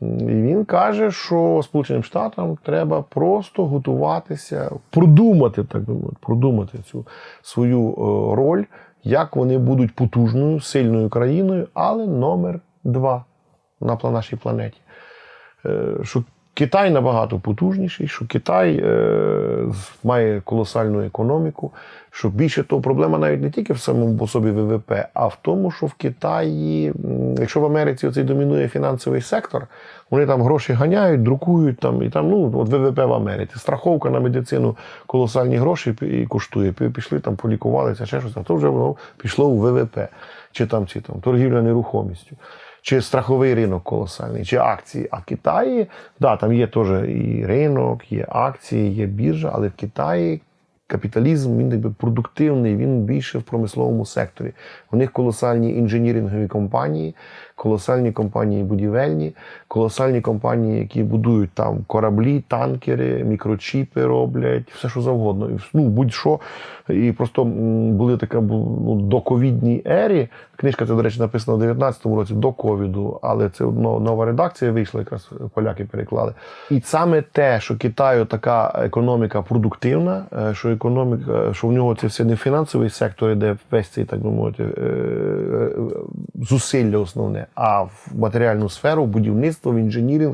І він каже, що Сполученим Штатам треба просто готуватися, продумати, так би продумати цю свою е, роль, як вони будуть потужною, сильною країною, але номер два на нашій планеті. Е, Що Китай набагато потужніший, що Китай е, має колосальну економіку. Що більше того, проблема навіть не тільки в самому по собі ВВП, а в тому, що в Китаї, якщо в Америці оцей домінує фінансовий сектор, вони там гроші ганяють, друкують там і там, ну от ВВП в Америці. Страховка на медицину колосальні гроші і коштує. Пішли там, полікувалися, ще щось, а то вже воно пішло у ВВП, чи там ці там торгівля нерухомістю. Чи страховий ринок колосальний, чи акції. А в Китаї, да, там є теж і ринок, є акції, є біржа, але в Китаї капіталізм він якби продуктивний, він більше в промисловому секторі. У них колосальні інженірингові компанії, колосальні компанії будівельні, колосальні компанії, які будують там кораблі, танкери, мікрочіпи роблять, все що завгодно. Ну, будь-що. І просто були така ну, доковідній ері. Книжка, це, до речі, написана у 19-му році до ковіду, але це нова редакція вийшла, якраз поляки переклали. І саме те, що Китаю така економіка продуктивна, е, що що в нього це все не фінансовий сектор, іде весь цей, так би мовити, е, е, зусилля основне, а в матеріальну сферу, в будівництво, в інженіринг,